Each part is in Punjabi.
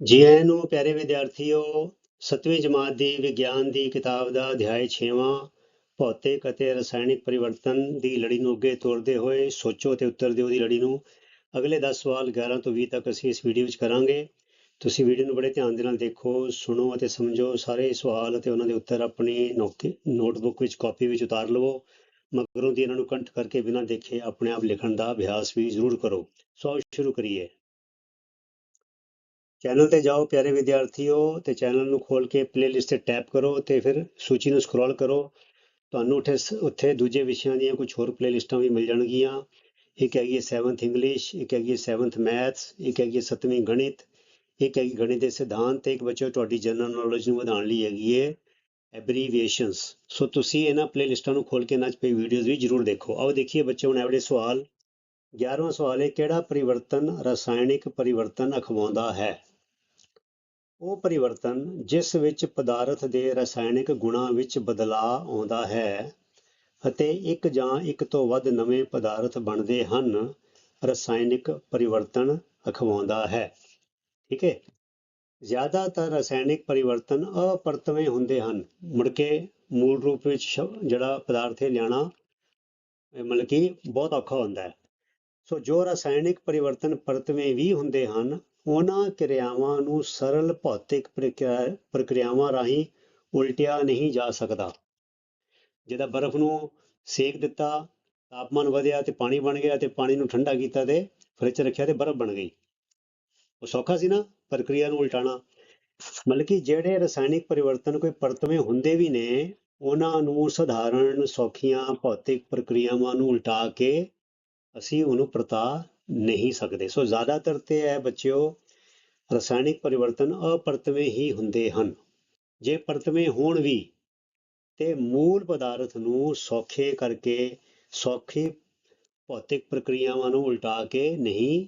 ਜੀ ਆਇਆਂ ਨੂੰ ਪਿਆਰੇ ਵਿਦਿਆਰਥੀਓ, ਸੱਤਵੀਂ ਜਮਾਤ ਦੀ ਵਿਗਿਆਨ ਦੀ ਕਿਤਾਬ ਦਾ ਅਧਿਆਇ 6ਵਾਂ ਭੌਤਿਕ ਅਤੇ ਰਸਾਇਣਿਕ ਪਰਿਵਰਤਨ ਦੀ ਲੜੀ ਨੂੰ ਅੱਗੇ ਤੋਰਦੇ ਹੋਏ ਸੋਚੋ ਤੇ ਉੱਤਰ ਦਿਓ ਦੀ ਲੜੀ ਨੂੰ। ਅਗਲੇ 10 ਸਵਾਲ 11 ਤੋਂ 20 ਤੱਕ ਅਸੀਂ ਇਸ ਵੀਡੀਓ ਵਿੱਚ ਕਰਾਂਗੇ। ਤੁਸੀਂ ਵੀਡੀਓ ਨੂੰ ਬੜੇ ਧਿਆਨ ਦੇ ਨਾਲ ਦੇਖੋ, ਸੁਣੋ ਅਤੇ ਸਮਝੋ। ਸਾਰੇ ਸਵਾਲ ਅਤੇ ਉਹਨਾਂ ਦੇ ਉੱਤਰ ਆਪਣੀ ਨੋਟਬੁੱਕ ਵਿੱਚ ਕਾਪੀ ਵਿੱਚ ਉਤਾਰ ਲਵੋ। ਮਗਰੋਂ ਦੀ ਇਹਨਾਂ ਨੂੰ ਕੰਠ ਕਰਕੇ ਬਿਨਾਂ ਦੇਖੇ ਆਪਣੇ ਆਪ ਲਿਖਣ ਦਾ ਅਭਿਆਸ ਵੀ ਜ਼ਰੂਰ ਕਰੋ। ਸੋ ਸ਼ੁਰੂ ਕਰੀਏ। ਚੈਨਲ ਤੇ ਜਾਓ ਪਿਆਰੇ ਵਿਦਿਆਰਥੀਓ ਤੇ ਚੈਨਲ ਨੂੰ ਖੋਲ ਕੇ ਪਲੇਲਿਸਟ ਤੇ ਟੈਪ ਕਰੋ ਤੇ ਫਿਰ ਸੂਚੀ ਨੂੰ ਸਕਰੋਲ ਕਰੋ। ਤੁਹਾਨੂੰ ਉੱਥੇ ਉੱਥੇ ਦੂਜੇ ਵਿਸ਼ਿਆਂ ਦੀਆਂ ਕੁਝ ਹੋਰ ਪਲੇਲਿਸਟਾਂ ਵੀ ਮਿਲ ਜਾਣਗੀਆਂ। ਇੱਕ ਹੈਗੀ ਹੈ 7th ਇੰਗਲਿਸ਼ ਇੱਕ ਹੈਗੀ ਹੈ 7th ਮੈਥਸ ਇੱਕ ਹੈਗੀ ਹੈ 7ਵੀਂ ਗਣਿਤ, ਇੱਕ ਹੈਗੀ ਗਣਿਤ ਦੇ ਸਿਧਾਂਤ ਤੇ ਇੱਕ ਬੱਚੋ ਤੁਹਾਡੀ ਜਨਰਲ ਨੌਲੇਜ ਨੂੰ ਵਧਾਉਣ ਲਈ ਹੈਗੀ ਹੈ ਐਬਰੀਵੀਏਸ਼ਨਸ ਸੋ ਤੁਸੀਂ ਇਹਨਾਂ ਪਲੇਲਿਸਟਾਂ ਨੂੰ ਖੋਲ ਕੇ ਇਹਨਾਂ 'ਚ ਪਈ ਵੀਡੀਓਜ਼ ਵੀ ਜ਼ਰੂਰ ਦੇਖੋ। ਆਓ ਦੇਖੀਏ ਬੱਚੇ ਹੁਣ ਐਵੜੇ ਸਵਾਲ। 11ਵਾਂ ਸਵਾਲ ਹੈ, ਕਿਹੜਾ ਪਰਿਵਰਤਨ ਰਸਾਇਣਿਕ ਪਰਿਵਰਤਨ ਅਖਵਾਉਂਦਾ ਹੈ? ਉਹ ਪਰਿਵਰਤਨ ਜਿਸ ਵਿੱਚ ਪਦਾਰਥ ਦੇ ਰਸਾਇਣਿਕ ਗੁਣਾਂ ਵਿੱਚ ਬਦਲਾਅ ਆਉਂਦਾ ਹੈ ਅਤੇ ਇੱਕ ਜਾਂ ਇੱਕ ਤੋਂ ਵੱਧ ਨਵੇਂ ਪਦਾਰਥ ਬਣਦੇ ਹਨ, ਰਸਾਇਣਿਕ ਪਰਿਵਰਤਨ ਅਖਵਾਉਂਦਾ ਹੈ। ਠੀਕ ਹੈ? ਜ਼ਿਆਦਾਤਰ ਰਸਾਇਣਿਕ ਪਰਿਵਰਤਨ ਅਪਰਤਵੇਂ ਹੁੰਦੇ ਹਨ। ਮੁੜ ਕੇ ਮੂਲ ਰੂਪ ਵਿੱਚ ਸ਼ਬ- ਜਿਹੜਾ ਪਦਾਰਥ ਹੈ ਲਿਆਣਾ ਮਤਲਬ ਕਿ ਬਹੁਤ ਔਖਾ ਹੁੰਦਾ ਹੈ। ਸੋ ਜੋ ਰਸਾਇਣਿਕ ਪਰਿਵਰਤਨ ਪਰਤਵੇਂ ਵੀ ਹੁੰਦੇ ਹਨ ਉਹਨਾਂ ਕਿਰਿਆਵਾਂ ਨੂੰ ਸਰਲ ਭੌਤਿਕ ਪ੍ਰਕਿਰਿਆ- ਪ੍ਰਕਿਰਿਆਵਾਂ ਰਾਹੀਂ ਉਲਟਿਆ ਨਹੀਂ ਜਾ ਸਕਦਾ। ਜਿਹਦਾ ਬਰਫ਼ ਨੂੰ ਸੇਕ ਦਿੱਤਾ, ਤਾਪਮਾਨ ਵਧਿਆ ਤੇ ਪਾਣੀ ਬਣ ਗਿਆ ਤੇ ਪਾਣੀ ਨੂੰ ਠੰਡਾ ਕੀਤਾ ਤੇ ਫਰਿੱਜ ਰੱਖਿਆ ਤੇ ਬਰਫ਼ ਬਣ ਗਈ। ਉਹ ਸੌਖਾ ਸੀ ਨਾ ਪ੍ਰਕਿਰਿਆ ਨੂੰ ਉਲਟਾਣਾ ਮਤਲਬ ਕਿ ਜਿਹੜੇ ਰਸਾਇਣਿਕ ਪਰਿਵਰਤਨ ਕੋਈ ਪਰਤਵੇਂ ਹੁੰਦੇ ਵੀ ਨੇ, ਉਹਨਾਂ ਨੂੰ ਸਧਾਰਨ ਸੌਖੀਆਂ ਭੌਤਿਕ ਪ੍ਰਕਿਰਿਆਵਾਂ ਨੂੰ ਉਲਟਾ ਕੇ ਅਸੀਂ ਉਹਨੂੰ ਪਰਤਾ ਨਹੀਂ ਸਕਦੇ। ਸੋ ਜ਼ਿਆਦਾਤਰ ਤੇ ਇਹ ਬੱਚਿਓ ਰਸਾਇਣਿਕ ਪਰਿਵਰਤਨ ਅਪਰਤਵੇਂ ਹੀ ਹੁੰਦੇ ਹਨ। ਜੇ ਪਰਤਵੇਂ ਹੋਣ ਵੀ ਤੇ ਮੂਲ ਪਦਾਰਥ ਨੂੰ ਸੌਖੇ ਕਰਕੇ ਸੌਖੇ ਭੌਤਿਕ ਪ੍ਰਕਿਰਿਆਵਾਂ ਨੂੰ ਉਲਟਾ ਕੇ ਨਹੀਂ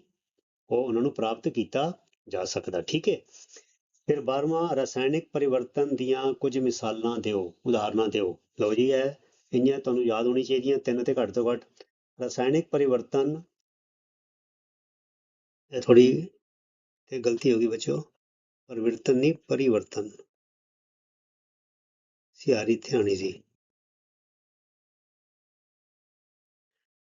ਉਹ ਉਹਨਾਂ ਨੂੰ ਪ੍ਰਾਪਤ ਕੀਤਾ ਜਾ ਸਕਦਾ, ਠੀਕ ਹੈ ਫਿਰ 12ਵਾਂ ਰਸਾਇਣਿਕ ਪਰਿਵਰਤਨ ਦੀਆਂ ਕੁਝ ਮਿਸਾਲਾਂ ਦਿਓ, ਉਦਾਹਰਨਾਂ ਦਿਓ। ਲਓ ਜੀ ਇਹ, ਇੰਨੀਆਂ ਤੁਹਾਨੂੰ ਯਾਦ ਹੋਣੀ ਚਾਹੀਦੀਆਂ, ਤਿੰਨ ਤੇ ਘੱਟ ਤੋਂ ਘੱਟ। ਰਸਾਇਣਿਕ ਪਰਿਵਰਤਨ ਇਹ ਥੋੜੀ ਤੇ ਗਲਤੀ ਹੋ ਗਈ ਬੱਚਿਓ। ਪਰਿਵਰਤਨ ਨਹੀਂ ਪਰਿਵਰਤਨ। ਸਿਆਰੀ ਧਿਆਣੀ ਸੀ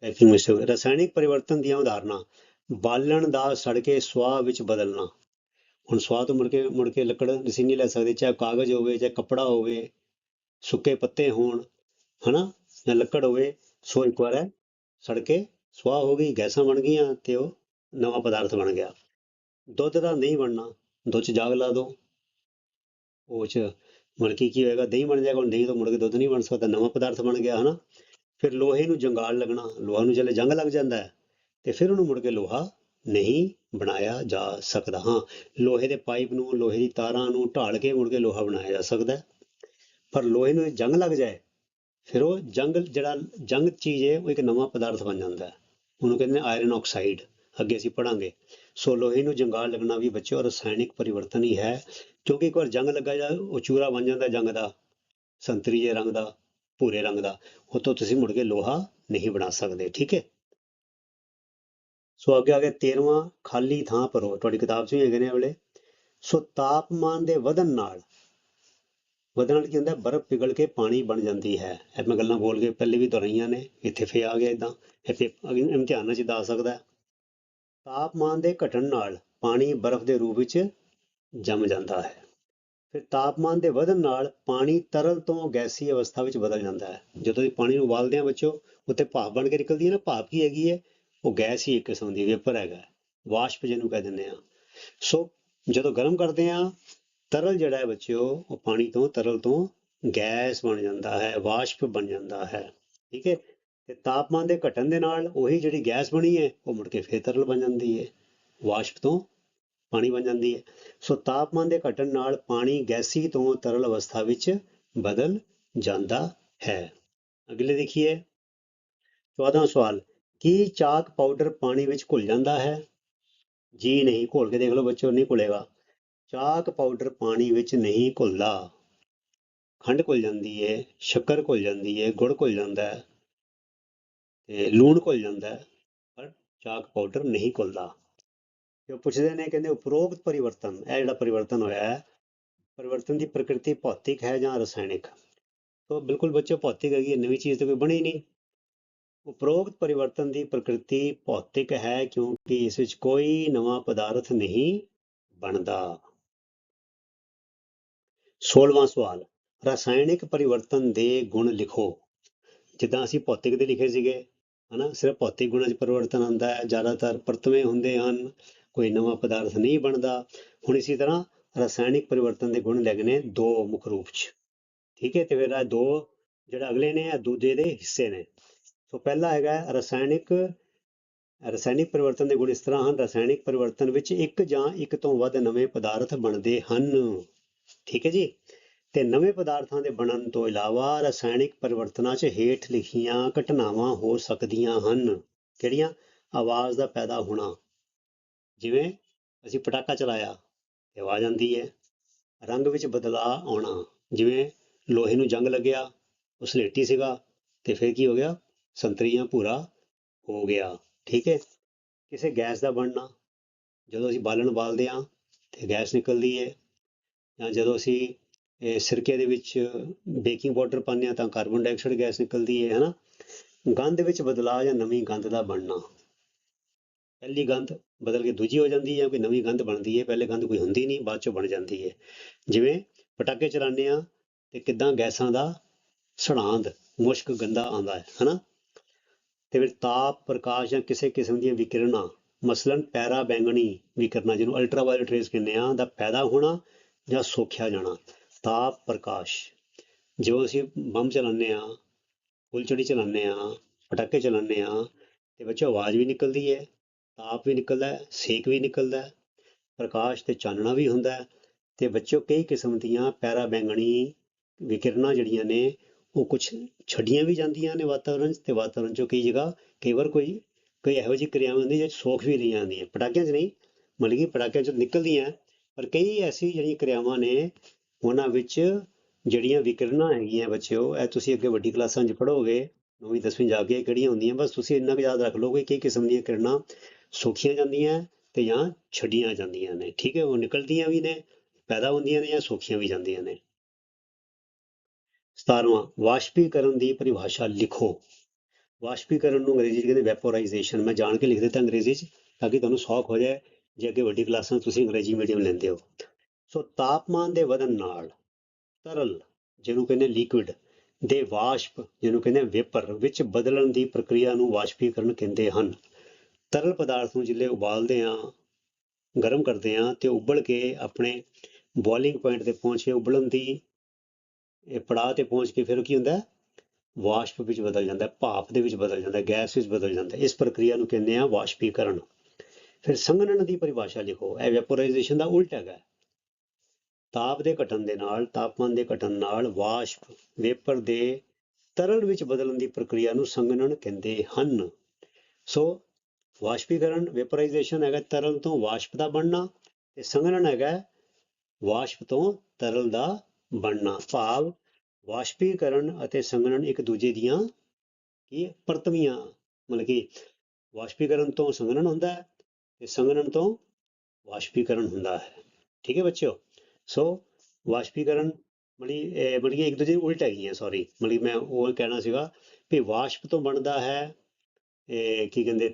ਟਾਈਪਿੰਗ ਮਿਸਟੇਕ ਰਸਾਇਣਿਕ ਪਰਿਵਰਤਨ ਦੀਆਂ ਉਦਾਹਰਨਾਂ। ਬਾਲਣ ਦਾ ਸੜ ਕੇ ਸੁਆਹ ਵਿੱਚ ਬਦਲਣਾ। ਹੁਣ ਸੁਆਹ ਤੋਂ ਮੁੜ ਕੇ ਮੁੜ ਕੇ ਲੱਕੜ ਅਸੀਂ ਨਹੀਂ ਲੈ ਸਕਦੇ, ਚਾਹੇ ਕਾਗਜ਼ ਹੋਵੇ, ਚਾਹੇ ਕੱਪੜਾ ਹੋਵੇ, ਸੁੱਕੇ ਪੱਤੇ ਹੋਣ, ਹਨਾ? ਜਾਂ ਲੱਕੜ ਹੋਵੇ, ਸੋ ਇੱਕ ਵਾਰ ਹੈ ਸੜ ਕੇ ਸੁਆਹ ਹੋ ਗਈ, ਗੈਸਾਂ ਬਣ ਗਈਆਂ ਤੇ ਉਹ ਨਵਾਂ ਪਦਾਰਥ ਬਣ ਗਿਆ। ਦੁੱਧ ਦਾ ਨਹੀਂ ਬਣਨਾ, ਦੁੱਧ 'ਚ ਜਾਗ ਲਾ ਦਿਓ ਉਹ 'ਚ ਮਤਲਬ ਕਿ, ਕੀ ਹੋਏਗਾ, ਦਹੀਂ ਬਣ ਜਾਏਗਾ, ਹੁਣ ਦਹੀਂ ਤੋਂ ਮੁੜ ਕੇ ਦੁੱਧ ਨਹੀਂ ਬਣ ਸਕਦਾ, ਨਵਾਂ ਪਦਾਰਥ ਬਣ ਗਿਆ, ਹਨਾ। ਫਿਰ ਲੋਹੇ ਨੂੰ ਜੰਗਾਲ ਲੱਗਣਾ, ਲੋਹਾ ਨੂੰ ਜਦੋਂ ਜੰਗ ਲੱਗ ਜਾਂਦਾ ਹੈ। ਤੇ ਫਿਰ ਉਹਨੂੰ ਮੁੜ ਕੇ ਲੋਹਾ ਨਹੀਂ ਬਣਾਇਆ ਜਾ ਸਕਦਾ। ਹਾਂ, ਲੋਹੇ ਦੇ ਪਾਈਪ ਨੂੰ, ਲੋਹੇ ਦੀ ਤਾਰਾਂ ਨੂੰ ਢਾਲ ਕੇ ਮੁੜ ਕੇ ਲੋਹਾ ਬਣਾਇਆ ਜਾ ਸਕਦਾ ਪਰ ਲੋਹੇ ਨੂੰ ਜੰਗ ਲੱਗ ਜਾਏ, ਫਿਰ ਉਹ ਜੰਗ, ਜਿਹੜਾ ਜੰਗ ਚੀਜ਼ ਹੈ, ਉਹ ਇੱਕ ਨਵਾਂ ਪਦਾਰਥ ਬਣ ਜਾਂਦਾ ਹੈ। ਉਹਨੂੰ ਕਹਿੰਦੇ ਨੇ ਆਇਰਨ ਆਕਸਾਈਡ ਅੱਗੇ ਅਸੀਂ ਪੜਾਂਗੇ ਸੋ ਲੋਹੇ ਨੂੰ ਜੰਗਾਲ ਲੱਗਣਾ ਵੀ ਬੱਚਿਓ ਰਸਾਇਣਿਕ ਪਰਿਵਰਤਨ ਹੀ ਹੈ, ਕਿਉਂਕਿ ਇੱਕ ਵਾਰ ਜੰਗ ਲੱਗਾ ਜਾਂ ਉਹ ਚੂਰਾ ਬਣ ਜਾਂਦਾ ਜੰਗ ਦਾ, ਸੰਤਰੀ ਜਿਹੇ ਰੰਗ ਦਾ, ਭੂਰੇ ਰੰਗ ਦਾ ਉਹ ਤੋਂ ਤੁਸੀਂ ਮੁੜ ਕੇ ਲੋਹਾ ਨਹੀਂ ਬਣਾ ਸਕਦੇ, ਠੀਕ ਹੈ? ਸੋ ਅੱਗੇ ਆ ਗਿਆ 13ਵਾਂ ਖਾਲੀ ਥਾਂ ਭਰੋ। ਤੁਹਾਡੀ ਕਿਤਾਬ 'ਚ ਵੀ ਹੈਗੇ ਨੇ ਅਗਲੇ ਸੋ ਤਾਪਮਾਨ ਦੇ ਵਧਣ ਨਾਲ ਵਧਣ ਨਾਲ ਕੀ ਹੁੰਦਾ? ਬਰਫ਼ ਪਿਘਲ ਕੇ ਪਾਣੀ ਬਣ ਜਾਂਦੀ ਹੈ। ਇਹ ਮੈਂ ਗੱਲਾਂ ਬੋਲ ਕੇ ਪਹਿਲੇ ਵੀ ਦੁਹਰਾਈਆਂ ਨੇ, ਇੱਥੇ ਫੇ ਆ ਗਿਆ ਇਦਾਂ ਇੱਥੇ ਇਮਤਿਹਾਨਾਂ 'ਚ ਦੱਸ ਸਕਦਾ। ਤਾਪਮਾਨ ਦੇ ਘਟਣ ਨਾਲ ਪਾਣੀ ਬਰਫ਼ ਦੇ ਰੂਪ ਵਿੱਚ ਜੰਮ ਜਾਂਦਾ ਹੈ। ਫਿਰ ਤਾਪਮਾਨ ਦੇ ਵਧਣ ਨਾਲ ਪਾਣੀ ਤਰਲ ਤੋਂ ਗੈਸੀ ਅਵਸਥਾ ਵਿੱਚ ਬਦਲ ਜਾਂਦਾ ਹੈ। ਜਦੋਂ ਤੁਸੀਂ ਪਾਣੀ ਨੂੰ ਉਬਾਲਦੇ ਆ ਬੱਚੋ ਉੱਤੇ ਭਾਪ ਬਣ ਕੇ ਨਿਕਲਦੀ ਹੈ ਨਾ ਭਾਪ ਕੀ ਹੈਗੀ ਹੈ? ਉਹ ਗੈਸ ਹੀ ਇੱਕ ਕਿਸਮ ਦੀ ਵੇਪਰ ਹੈਗਾ ਵਾਸ਼ਪ ਜਿਹਨੂੰ ਕਹਿ ਦਿੰਦੇ ਆ ਸੋ ਜਦੋਂ ਗਰਮ ਕਰਦੇ ਆ ਤਰਲ ਜਿਹੜਾ ਹੈ ਬੱਚਿਓ, ਉਹ ਪਾਣੀ ਤੋਂ ਤਰਲ ਤੋਂ ਗੈਸ ਬਣ ਜਾਂਦਾ ਹੈ, ਵਾਸ਼ਪ ਬਣ ਜਾਂਦਾ ਹੈ। ਠੀਕ ਹੈ? ਤੇ ਤਾਪਮਾਨ ਦੇ ਘਟਣ ਦੇ ਨਾਲ ਉਹੀ ਜਿਹੜੀ ਗੈਸ ਬਣੀ ਹੈ, ਉਹ ਮੁੜ ਕੇ ਫੇਰ ਤਰਲ ਬਣ ਜਾਂਦੀ ਹੈ, ਵਾਸ਼ਪ ਤੋਂ ਪਾਣੀ ਬਣ ਜਾਂਦੀ ਹੈ। ਸੋ ਤਾਪਮਾਨ ਦੇ ਘਟਣ ਨਾਲ ਪਾਣੀ ਗੈਸੀ ਤੋਂ ਤਰਲ ਅਵਸਥਾ ਵਿੱਚ ਬਦਲ ਜਾਂਦਾ ਹੈ। ਅਗਲੇ ਦੇਖੀਏ। 14ਵਾਂ ਸਵਾਲ, ਕੀ ਚਾਕ ਪਾਊਡਰ ਪਾਣੀ ਵਿੱਚ ਘੁਲ ਜਾਂਦਾ ਹੈ? ਜੀ ਨਹੀਂ, ਘੋਲ ਕੇ ਦੇਖ ਲਓ ਬੱਚਿਓ ਨਹੀਂ ਘੁਲੇਗਾ। ਚਾਕ ਪਾਊਡਰ ਪਾਣੀ ਵਿੱਚ ਨਹੀਂ ਘੁਲਦਾ। ਖੰਡ ਘੁਲ ਜਾਂਦੀ ਹੈ, ਸ਼ੱਕਰ ਘੁਲ ਜਾਂਦੀ ਹੈ, ਗੁੜ ਘੁਲ ਜਾਂਦਾ ਹੈ। ਤੇ ਲੂਣ ਘੁਲ ਜਾਂਦਾ ਪਰ ਚਾਕ ਪਾਊਡਰ ਨਹੀਂ ਘੁਲਦਾ। ਜੋ ਪੁੱਛਦੇ ਨੇ, ਕਹਿੰਦੇ ਉਪਰੋਕਤ ਪਰਿਵਰਤਨ, ਇਹ ਜਿਹੜਾ ਪਰਿਵਰਤਨ ਹੋਇਆ ਹੈ, ਪਰਿਵਰਤਨ ਦੀ ਪ੍ਰਕਿਰਤੀ ਭੌਤਿਕ ਹੈ ਜਾਂ ਰਸਾਇਣਿਕ? ਤਾਂ ਬਿਲਕੁਲ ਬੱਚੇ ਭੌਤਿਕ ਹੈਗੀ ਹੈ ਨਵੀਂ ਚੀਜ਼ ਤਾਂ ਕੋਈ ਬਣੀ ਨਹੀਂ। ਉਪਰੋਕਤ ਪਰਿਵਰਤਨ ਦੀ ਪ੍ਰਕਿਰਤੀ ਭੌਤਿਕ ਹੈ ਕਿਉਂਕਿ ਇਸ ਵਿੱਚ ਕੋਈ ਨਵਾਂ ਪਦਾਰਥ ਨਹੀਂ ਬਣਦਾ। 16ਵਾਂ ਸਵਾਲ, ਰਸਾਇਣਿਕ ਪਰਿਵਰਤਨ ਦੇ ਗੁਣ ਲਿਖੋ। ਜਿੱਦਾਂ ਅਸੀਂ ਭੌਤਿਕ ਦੇ ਲਿਖੇ ਸੀਗੇ ਹਨਾ? ਸਿਰਫ ਭੌਤਿਕ ਗੁਣਾਂ 'ਚ ਪਰਿਵਰਤਨ ਆਉਂਦਾ ਹੈ। ਜ਼ਿਆਦਾਤਰ ਪਰਤਵੇਂ ਹੁੰਦੇ ਹਨ, ਕੋਈ ਨਵਾਂ ਪਦਾਰਥ ਨਹੀਂ ਬਣਦਾ। ਹੁਣ ਇਸੇ ਤਰ੍ਹਾਂ ਰਸਾਇਣਿਕ ਪਰਿਵਰਤਨ ਦੇ ਗੁਣ ਲਿਖਣੇ ਦੋ ਮੁੱਖ ਰੂਪ 'ਚ। ਠੀਕ ਹੈ? ਤੇ ਫਿਰ ਇਹ ਦੋ ਜਿਹੜਾ ਅਗਲੇ ਨੇ, ਇਹ ਦੂਜੇ ਦੇ ਹਿੱਸੇ ਨੇ। ਸੋ ਪਹਿਲਾ ਹੈਗਾ ਰਸਾਇਣਿਕ ਰਸਾਇਣਿਕ ਪਰਿਵਰਤਨ ਦੇ ਗੁਣ ਇਸ ਤਰ੍ਹਾਂ ਹਨ, ਰਸਾਇਣਿਕ ਪਰਿਵਰਤਨ ਵਿੱਚ ਇੱਕ ਜਾਂ ਇੱਕ ਤੋਂ ਵੱਧ ਨਵੇਂ ਪਦਾਰਥ ਬਣਦੇ ਹਨ। ਠੀਕ ਹੈ ਜੀ? ਤੇ ਨਵੇਂ ਪਦਾਰਥਾਂ ਦੇ ਬਣਨ ਤੋਂ ਇਲਾਵਾ ਰਸਾਇਣਿਕ ਪਰਿਵਰਤਨਾਂ 'ਚ ਹੇਠ ਲਿਖੀਆਂ ਘਟਨਾਵਾਂ ਹੋ ਸਕਦੀਆਂ ਹਨ। ਕਿਹੜੀਆਂ ਆਵਾਜ਼ ਦਾ ਪੈਦਾ ਹੋਣਾ। ਜਿਵੇਂ ਅਸੀਂ ਪਟਾਕਾ ਚਲਾਇਆ ਤੇ ਆਵਾਜ਼ ਆਉਂਦੀ ਹੈ। ਰੰਗ ਵਿੱਚ ਬਦਲਾਅ ਆਉਣਾ। ਜਿਵੇਂ ਲੋਹੇ ਨੂੰ ਜੰਗ ਲੱਗਿਆ, ਉਹ ਸਲੇਟੀ ਸੀਗਾ ਤੇ ਫਿਰ ਕੀ ਹੋ ਗਿਆ? ਸੰਤਰੀਆਂ ਭੂਰਾ ਹੋ ਗਿਆ। ਠੀਕ ਹੈ? ਕਿਸੇ ਗੈਸ ਦਾ ਬਣਨਾ। ਜਦੋਂ ਅਸੀਂ ਬਾਲਣ ਬਾਲਦੇ ਹਾਂ ਤੇ ਗੈਸ ਨਿਕਲਦੀ ਹੈ ਜਾਂ ਜਦੋਂ ਅਸੀਂ ਸਿਰਕੇ ਦੇ ਵਿੱਚ ਬੇਕਿੰਗ ਪਾਊਡਰ ਪਾਉਂਦੇ ਹਾਂ ਤਾਂ ਕਾਰਬਨ ਡਾਈਆਕਸਾਈਡ ਗੈਸ ਨਿਕਲਦੀ ਹੈ ਹਨਾ ਗੰਧ ਵਿੱਚ ਬਦਲਾਅ ਜਾਂ ਨਵੀਂ ਗੰਧ ਦਾ ਬਣਨਾ। ਪਹਿਲੀ ਗੰਧ ਬਦਲ ਕੇ ਦੂਜੀ ਹੋ ਜਾਂਦੀ ਹੈ ਕੋਈ ਨਵੀਂ ਗੰਧ ਬਣਦੀ ਹੈ, ਪਹਿਲੇ ਗੰਧ ਕੋਈ ਹੁੰਦੀ ਨਹੀਂ, ਬਾਅਦ ਚੋਂ ਬਣ ਜਾਂਦੀ ਹੈ। ਜਿਵੇਂ ਪਟਾਕੇ ਚਲਾਉਂਦੇ ਆ ਤੇ ਕਿਦਾਂ ਗੈਸਾਂ ਦਾ ਸੜਾਂਦ, ਮੁਸ਼ਕ, ਗੰਦਾ ਆਉਂਦਾ ਹੈ ਹਨਾ ਤੇ ਫਿਰ ਤਾਪ, ਪ੍ਰਕਾਸ਼ ਜਾਂ ਕਿਸੇ ਕਿਸਮ ਦੀਆਂ ਵਿਕਿਰਨਾਂ ਮਸਲਨ ਪੈਰਾ ਬੈਂਗਣੀ ਵਿਕਿਰਨਾਂ ਜਿਹਨੂੰ ਅਲਟਰਾਵਾਇਲਟ ਰੇਜ਼ ਕਹਿੰਦੇ ਆ ਦਾ ਪੈਦਾ ਹੋਣਾ ਜਾਂ ਸੋਖਿਆ ਜਾਣਾ। ਤਾਪ ਪ੍ਰਕਾਸ਼ ਜਦੋਂ ਅਸੀਂ ਬੰਬ ਚਲਾਉਂਦੇ ਆ ਫੁੱਲਝੜੀ ਚਲਾਉਂਦੇ ਆ ਪਟਾਕੇ ਚਲਾਉਂਦੇ ਆ ਤੇ ਬੱਚੋ ਆਵਾਜ਼ ਵੀ ਨਿਕਲਦੀ ਹੈ, ਤਾਪ ਵੀ ਨਿਕਲਦਾ ਹੈ, ਸੇਕ ਵੀ ਨਿਕਲਦਾ ਹੈ, ਪ੍ਰਕਾਸ਼ ਤੇ ਚਾਨਣਾ ਵੀ ਹੁੰਦਾ ਹੈ, ਤੇ ਬੱਚੋ ਕਈ ਕਿਸਮ ਦੀਆਂ ਪੈਰਾ ਬੈਂਗਣੀ ਵਿਕਿਰਨਾਂ ਜਿਹੜੀਆਂ ਨੇ, ਉਹ ਕੁਝ ਛੱਡੀਆਂ ਵੀ ਜਾਂਦੀਆਂ ਨੇ ਵਾਤਾਵਰਣ 'ਚ, ਤੇ ਵਾਤਾਵਰਣ 'ਚੋਂ ਕਈ ਜਗ੍ਹਾ, ਕਈ ਵਾਰ ਕੋਈ ਕੋਈ ਇਹੋ ਜਿਹੀ ਕਿਰਿਆਵਾਂ ਹੁੰਦੀਆਂ ਜਿਹੜੇ ਸੋਖ ਵੀ ਰਹੀਆਂ ਜਾਂਦੀਆਂ ਪਟਾਕਿਆਂ 'ਚ ਨਹੀਂ, ਮਤਲਬ ਕਿ ਪਟਾਕਿਆਂ 'ਚ ਨਿਕਲਦੀਆਂ, ਪਰ ਕਈ ਐਸੀ ਜਿਹੜੀਆਂ ਕਿਰਿਆਵਾਂ ਨੇ ਉਹਨਾਂ ਵਿੱਚ ਜਿਹੜੀਆਂ ਵਿਕਿਰਨਾਂ ਹੈਗੀਆਂ ਬੱਚਿਓ, ਇਹ ਤੁਸੀਂ ਅੱਗੇ ਵੱਡੀ ਕਲਾਸਾਂ 'ਚ ਪੜ੍ਹੋਗੇ, ਨੌਵੀਂ, ਦਸਵੀਂ ਜਾ ਕੇ ਕਿਹੜੀਆਂ ਹੁੰਦੀਆਂ, ਬਸ ਤੁਸੀਂ ਇੰਨਾ ਕੁ ਯਾਦ ਰੱਖ ਲਓ ਕਿ ਕਈ ਕਿਸਮ ਦੀਆਂ ਕਿਰਨਾਂ ਸੋਖੀਆਂ ਜਾਂਦੀਆਂ ਤੇ ਜਾਂ ਛੱਡੀਆਂ ਜਾਂਦੀਆਂ ਨੇ, ਠੀਕ ਹੈ, ਉਹ ਨਿਕਲਦੀਆਂ ਵੀ ਨੇ, ਪੈਦਾ ਹੁੰਦੀਆਂ ਨੇ ਜਾਂ ਸੋਖੀਆਂ ਵੀ ਜਾਂਦੀਆਂ ਨੇ। 17ਵਾਂ ਵਾਸ਼ਪੀਕਰਨ ਦੀ ਪਰਿਭਾਸ਼ਾ ਲਿਖੋ। ਵਾਸ਼ਪੀਕਰਨ ਨੂੰ ਅੰਗਰੇਜ਼ੀ 'ਚ ਕਹਿੰਦੇ ਵੈਪੋਰਾਈਜੇਸ਼ਨ ਮੈਂ ਜਾਣ ਕੇ ਲਿਖ ਦਿੱਤਾ ਅੰਗਰੇਜ਼ੀ 'ਚ ਤਾਂ ਕਿ ਤੁਹਾਨੂੰ ਸੌਖ ਹੋ ਜਾਏ, ਜੇ ਅੱਗੇ ਵੱਡੀ ਕਲਾਸਾਂ ਤੁਸੀਂ ਅੰਗਰੇਜ਼ੀ ਮੀਡੀਅਮ ਲੈਂਦੇ ਹੋ। ਸੋ ਤਾਪਮਾਨ ਦੇ ਵਧਣ ਨਾਲ ਤਰਲ ਜਿਹਨੂੰ ਕਹਿੰਦੇ ਲਿਕੁਇਡ ਦੇ ਵਾਸ਼ਪ ਜਿਹਨੂੰ ਕਹਿੰਦੇ ਵੇਪਰ ਵਿੱਚ ਬਦਲਣ ਦੀ ਪ੍ਰਕਿਰਿਆ ਨੂੰ ਵਾਸ਼ਪੀਕਰਨ ਕਹਿੰਦੇ ਹਨ। ਤਰਲ ਪਦਾਰਥ ਨੂੰ ਜਿੱਲੇ ਉਬਾਲਦੇ ਆ ਗਰਮ ਕਰਦੇ ਆ ਤੇ ਉਬਲ ਕੇ ਆਪਣੇ ਬੋਇਲਿੰਗ ਪੁਆਇੰਟ ਤੇ ਪਹੁੰਚ ਕੇ ਉਬਲਣ ਦੀ ਇਹ ਪੜਾਅ ਤੇ ਪਹੁੰਚ ਕੇ ਫਿਰ ਕੀ ਹੁੰਦਾ ਵਾਸ਼ਪ ਵਿੱਚ ਬਦਲ ਜਾਂਦਾ ਹੈ, ਭਾਪ ਦੇ ਵਿੱਚ ਬਦਲ ਜਾਂਦਾ ਗੈਸ ਵਿੱਚ ਬਦਲ ਜਾਂਦਾ ਇਸ ਪ੍ਰਕਿਰਿਆ ਨੂੰ ਕਹਿੰਦੇ ਆ ਵਾਸ਼ਪੀਕਰਨ। ਫਿਰ ਸੰਘਣਨ ਦੀ ਪਰਿਭਾਸ਼ਾ ਲਿਖੋ। ਇਹ ਵੈਪੋਰਾਈਜੇਸ਼ਨ ਦਾ ਉਲਟ ਹੈਗਾ। ਤਾਪ ਦੇ ਘਟਣ ਦੇ ਨਾਲ, ਤਾਪਮਾਨ ਦੇ ਘਟਣ ਨਾਲ ਵਾਸ਼ਪ ਵੇਪਰ ਦੇ ਤਰਲ ਵਿੱਚ ਬਦਲਣ ਦੀ ਪ੍ਰਕਿਰਿਆ ਨੂੰ ਸੰਘਣਨ ਕਹਿੰਦੇ ਹਨ। ਸੋ ਵਾਸ਼ਪੀਕਰਨ ਵੇਪਰਾਈਜੇਸ਼ਨ ਹੈਗਾ ਤਰਲ ਤੋਂ ਵਾਸ਼ਪ ਦਾ ਬਣਨਾ ਤੇ ਸੰਘਣਨ ਹੈਗਾ ਵਾਸ਼ਪ ਤੋਂ ਤਰਲ ਦਾ ਬਣਨਾ। ਭਾਵ ਵਾਸ਼ਪੀਕਰਨ ਅਤੇ ਸੰਘਣਨ ਇੱਕ ਦੂਜੇ ਦੀਆਂ ਕੀ ਪਰਤਵੀਆਂ, ਮਤਲਬ ਕਿ ਵਾਸ਼ਪੀਕਰਨ ਤੋਂ ਸੰਘਣਨ ਹੁੰਦਾ ਹੈ ਤੇ ਸੰਘਣਨ ਤੋਂ ਵਾਸ਼ਪੀਕਰਨ ਹੁੰਦਾ ਹੈ। ਠੀਕ ਹੈ ਬੱਚਿਓ? ਸੋ ਵਾਸ਼ਪੀਕਰਨ ਮੜੀ ਮੜੀ ਇੱਕ ਦੂਜੇ ਦੇ ਉਲਟ ਹੈਗੀਆਂ ਸੌਰੀ ਮੜੀ ਮੈਂ ਉਹ ਕਹਿਣਾ ਸੀਗਾ ਵੀ ਵਾਸ਼ਪ ਤੋਂ ਬਣਦਾ ਹੈ, ਇਹ ਕੀ ਕਹਿੰਦੇ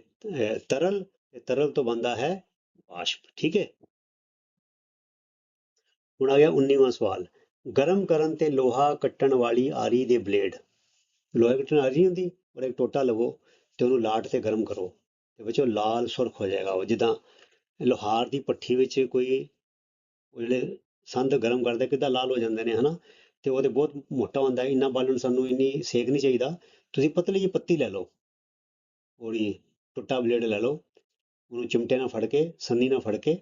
ਤਰਲ ਤਰਲ ਤੋਂ ਬਣਦਾ ਹੈ ਵਾਸ਼ਪ, ਠੀਕ ਹੈ? ਹੁਣ ਆ ਗਿਆ 19ਵਾਂ ਸਵਾਲ। ਗਰਮ ਕਰਨ ਤੇ ਲੋਹਾ ਕੱਟਣ ਵਾਲੀ ਆਰੀ ਦੇ ਬਲੇਡ। ਲੋਹਾ ਕੱਟਣ ਆਰੀ ਹੁੰਦੀ ਔਰ ਇੱਕ ਟੋਟਾ ਲਵੋ ਤੇ ਉਹਨੂੰ ਲਾਟ ਤੇ ਗਰਮ ਕਰੋ। ਤੇ ਵਿੱਚੋਂ ਲਾਲ ਸੁਰਖ ਹੋ ਜਾਏਗਾ ਉਹ, ਜਿੱਦਾਂ ਲੋਹਾਰ ਦੀ ਪੱਠੀ ਵਿੱਚ ਕੋਈ, ਉਹ ਜਿਹੜੇ ਸੰਦ ਗਰਮ ਕਰਦੇ ਕਿੱਦਾਂ ਲਾਲ ਹੋ ਜਾਂਦੇ ਨੇ ਹਨਾ? ਤੇ ਉਹਦੇ ਬਹੁਤ ਮੋਟਾ ਹੁੰਦਾ ਹੈ, ਇੰਨਾ ਬਾਲਣ ਸਾਨੂੰ ਇੰਨੀ ਸੇਕ ਨਹੀਂ ਚਾਹੀਦਾ। ਤੁਸੀਂ ਪਤਲੀ ਜਿਹੀ ਪੱਤੀ ਲੈ ਲਓ ਉਹਦੀ ਟੁੱਟਾ ਬਲੇਡ ਲੈ ਲਓ ਉਹਨੂੰ ਚਿਮਟੇ ਨਾਲ ਫੜ ਕੇ ਸੰਨੀ ਨਾਲ ਫੜ ਕੇ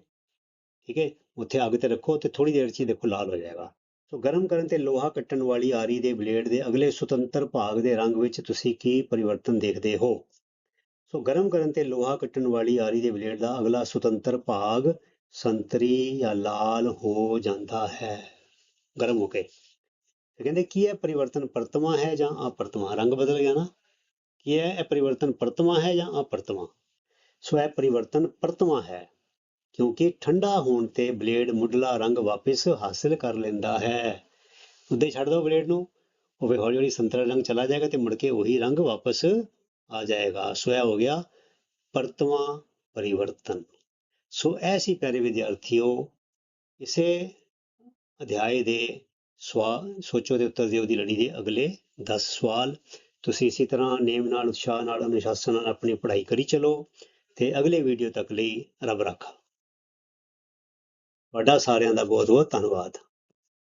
ਠੀਕ ਹੈ? ਉੱਥੇ ਅੱਗ ਤੇ ਰੱਖੋ ਤੇ ਥੋੜੀ ਦੇਰ 'ਚ ਹੀ ਦੇਖੋ ਲਾਲ ਹੋ ਜਾਏਗਾ। ਸੋ ਗਰਮ ਕਰਨ ਤੇ ਲੋਹਾ ਕੱਟਣ ਵਾਲੀ ਆਰੀ ਦੇ ਬਲੇਡ ਦੇ ਅਗਲੇ ਸੁਤੰਤਰ ਭਾਗ ਦੇ ਰੰਗ ਵਿੱਚ ਤੁਸੀਂ ਕੀ ਪਰਿਵਰਤਨ ਦੇਖਦੇ ਹੋ? ਸੋ ਗਰਮ ਕਰਨ ਤੇ ਲੋਹਾ ਕੱਟਣ ਵਾਲੀ ਆਰੀ ਦੇ ਬਲੇਡ ਦਾ ਅਗਲਾ ਸੁਤੰਤਰ ਭਾਗ ਸੰਤਰੀ ਜਾਂ ਲਾਲ ਹੋ ਜਾਂਦਾ ਹੈ। ਗਰਮ ਹੋ ਕੇ। ਤੇ ਕਹਿੰਦੇ, ਕੀ ਹੈ ਪਰਿਵਰਤਨ ਪਰਤਮਾ ਹੈ ਜਾਂ ਅਪਰਤਮਾ? ਰੰਗ ਬਦਲ ਗਿਆ ਨਾ। ਕੀ ਹੈ ਇਹ ਪਰਿਵਰਤਨ ਪਰਤਮਾ ਹੈ ਜਾਂ ਅਪਰਤਮਾ? ਸੋ ਇਹ ਪਰਿਵਰਤਨ ਪਰਤਮਾ ਹੈ, ਕਿਉਂਕਿ ਠੰਡਾ ਹੋਣ ਤੇ ਬਲੇਡ ਮੁੱਢਲਾ ਰੰਗ ਵਾਪਸ ਹਾਸਲ ਕਰ ਲੈਂਦਾ ਹੈ। ਉੱਦੇ ਛੱਡ ਦਿਓ ਬਲੇਡ ਨੂੰ। ਉਹ ਵੀ ਹੌਲੀ ਹੌਲੀ ਸੰਤਰਾ ਰੰਗ ਚਲਾ ਜਾਏਗਾ ਤੇ ਮੁੜ ਕੇ ਉਹੀ ਰੰਗ ਵਾਪਸ ਆ ਜਾਏਗਾ। ਸੋ ਇਹ ਹੋ ਗਿਆ ਪਰਤਵਾਂ ਪਰਿਵਰਤਨ। ਸੋ ਇਹ ਸੀ ਪਿਆਰੇ ਵਿਦਿਆਰਥੀਓ, ਇਸੇ ਅਧਿਆਏ ਦੇ ਸਵਾਲ, ਸੋਚੋ ਦੇ ਉੱਤਰ ਦਿਓ ਦੀ ਲੜੀ ਦੇ ਅਗਲੇ 10 ਸਵਾਲ। ਤੁਸੀਂ ਇਸੇ ਤਰ੍ਹਾਂ ਨੇਮ ਨਾਲ, ਉਤਸ਼ਾਹ ਨਾਲ, ਅਨੁਸ਼ਾਸਨ ਨਾਲ ਆਪਣੀ ਪੜ੍ਹਾਈ ਕਰੀ ਚਲੋ ਤੇ ਅਗਲੇ ਵੀਡੀਓ ਤੱਕ ਲਈ ਰੱਬ ਰਾਖਾ। ਤੁਹਾਡਾ ਸਾਰਿਆਂ ਦਾ ਬਹੁਤ ਬਹੁਤ ਧੰਨਵਾਦ।